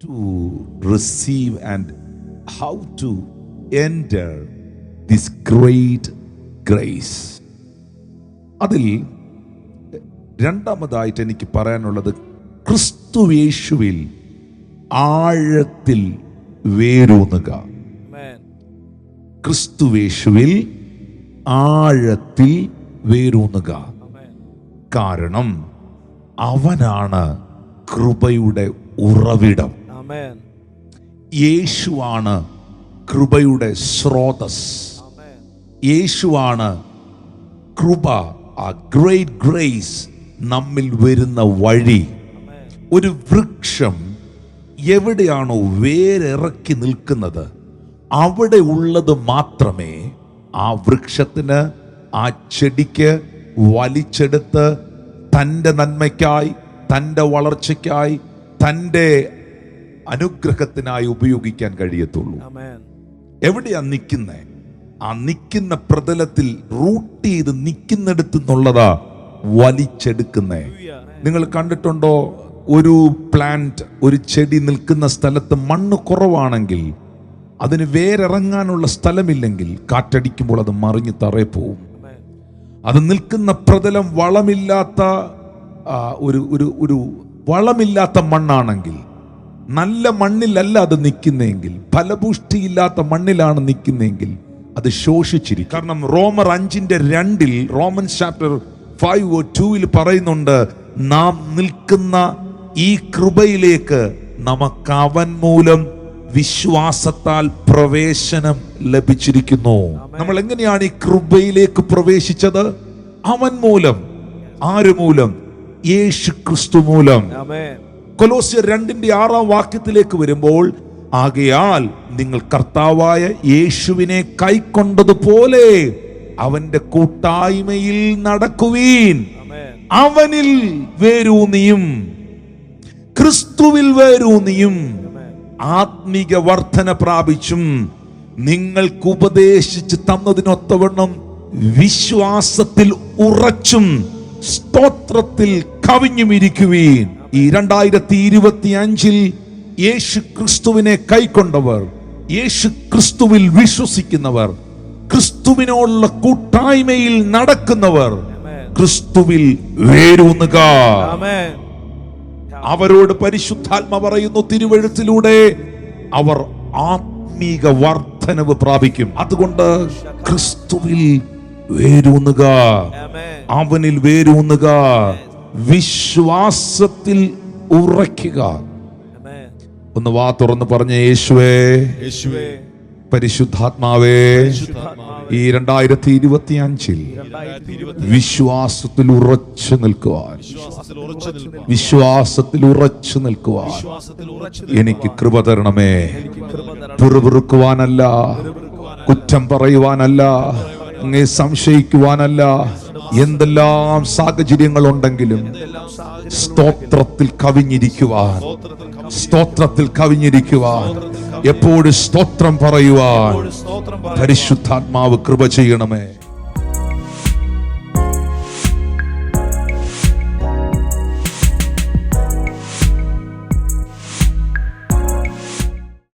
to receive and how to enter this great grace. അതിൽ രണ്ടാമതായിട്ട് എനിക്ക് പറയാനുള്ളത് ക്രിസ്തുവേശുവിൽ ആഴത്തിൽ വേരൂന്നുക Amen. ക്രിസ്തുവേശുവിൽ ആഴത്തിൽ വേരൂന്നുക Amen. കാരണം അവനാണ് കൃപയുടെ ഉറവിടം. യേശുവാണ് കൃപയുടെ സ്രോതസ്. യേശുവാണ് കൃപ ആ ഗ്രേറ്റ് ഗ്രേസ് നമ്മിൽ വരുന്ന വഴി. ഒരു വൃക്ഷം എവിടെയാണോ വേരിറക്കി നിൽക്കുന്നത് അവിടെ ഉള്ളത് മാത്രമേ ആ വൃക്ഷത്തിന് ആ ചെടിക്ക് വലിച്ചെടുത്ത് തന്റെ നന്മയ്ക്കായി തന്റെ വളർച്ചയ്ക്കായി തന്റെ അനുഗ്രഹത്തിനായി ഉപയോഗിക്കാൻ കഴിയത്തുള്ളൂ. എവിടെയാ നിൽക്കുന്നേ? ആ നിൽക്കുന്ന പ്രതലത്തിൽ റൂട്ട് ചെയ്ത് നിൽക്കുന്നിടത്ത് നിന്നുള്ളതാ വലിച്ചെടുക്കുന്നേ. നിങ്ങൾ കണ്ടിട്ടുണ്ടോ? ഒരു പ്ലാന്റ് ഒരു ചെടി നിൽക്കുന്ന സ്ഥലത്ത് മണ്ണ് കുറവാണെങ്കിൽ അതിന് വേരിറങ്ങാനുള്ള സ്ഥലമില്ലെങ്കിൽ കാറ്റടിക്കുമ്പോൾ അത് മറിഞ്ഞ് തറയെ പോവും. അത് നിൽക്കുന്ന പ്രതലം വളമില്ലാത്ത ഒരു ഒരു ഒരു വളമില്ലാത്ത മണ്ണാണെങ്കിൽ നല്ല മണ്ണിലല്ല അത് നിൽക്കുന്നെങ്കിൽ ഫലപുഷ്ടിയില്ലാത്ത മണ്ണിലാണ് നിൽക്കുന്നെങ്കിൽ അത് ശോഷിച്ചിരിക്കും. കാരണം റോമർ അഞ്ചിന്റെ രണ്ടിൽ റോമൻ ചാപ്റ്റർ ഫൈവ് ടൂവിൽ പറയുന്നുണ്ട് നാം നിൽക്കുന്ന ഈ കൃപയിലേക്ക് നമുക്ക് അവൻ മൂലം വിശ്വാസത്താൽ പ്രവേശനം ലഭിച്ചിരിക്കുന്നു. നമ്മൾ എങ്ങനെയാണ് ഈ കൃപയിലേക്ക് പ്രവേശിച്ചത്? അവൻ മൂലം. ആര് മൂലം? യേശു ക്രിസ്തു മൂലം. കൊലോസ്യർ രണ്ടിന്റെ ആറാം വാക്യത്തിലേക്ക് വരുമ്പോൾ ആകയാൽ നിങ്ങൾ കർത്താവായ യേശുവിനെ കൈക്കൊണ്ടതുപോലെ അവന്റെ കൂട്ടായ്മയിൽ നടക്കുവീൻ. അവനിൽ വേരൂന്നിയും ക്രിസ്തുവിൽ വേരൂന്നിയും ആത്മീക വർധന പ്രാപിച്ചും നിങ്ങൾക്ക് ഉപദേശിച്ച് തന്നതിനൊത്തവണ്ണം വിശ്വാസത്തിൽ ഉറച്ചും സ്തോത്രത്തിൽ കവിഞ്ഞും ഇരിക്കുവീൻ ഈ രണ്ടായിരത്തി ഇരുപത്തി അഞ്ചിൽ യേശു ക്രിസ്തുവിനെ കൈക്കൊണ്ടവർ യേശു ക്രിസ്തുവിൽ വിശ്വസിക്കുന്നവർ ക്രിസ്തുവിനോടുള്ള കൂട്ടായ്മയിൽ നടക്കുന്നവർ ക്രിസ്തുവിൽ വേരൂന്നുക. അവരോട് പരിശുദ്ധാത്മ പറയുന്നു തിരുവഴുത്തിലൂടെ അവർ ആത്മീക വർധനവ് പ്രാപിക്കും അതുകൊണ്ട് ക്രിസ്തുവിൽ വേരൂന്നുക. അവനിൽ വേരൂന്നുക വിശ്വാസത്തിൽ ഉറയ്ക്കുക. ഒന്ന് വാ തുറന്ന് പറഞ്ഞ യേശുവേ യേശുവേ പരിശുദ്ധാത്മാവേ ഈ രണ്ടായിരത്തി ഇരുപത്തി അഞ്ചിൽ വിശ്വാസത്തിൽ ഉറച്ചു നിൽക്കുവാൻ വിശ്വാസത്തിൽ ഉറച്ചു നിൽക്കുവാൻ എനിക്ക് കൃപ തരണമേ. പിറുപിറുക്കുവാനല്ല. കുറ്റം പറയുവാനല്ല അങ്ങേ സംശയിക്കുവാനല്ല എന്തെല്ലാം സാഹചര്യങ്ങൾ ഉണ്ടെങ്കിലും സ്തോത്രത്തിൽ കവിഞ്ഞിരിക്കുവാൻ സ്തോത്രത്തിൽ കവിഞ്ഞിരിക്കുവാൻ എപ്പോഴും സ്തോത്രം പറയുവാൻ പരിശുദ്ധാത്മാവ് കൃപ ചെയ്യണമേ.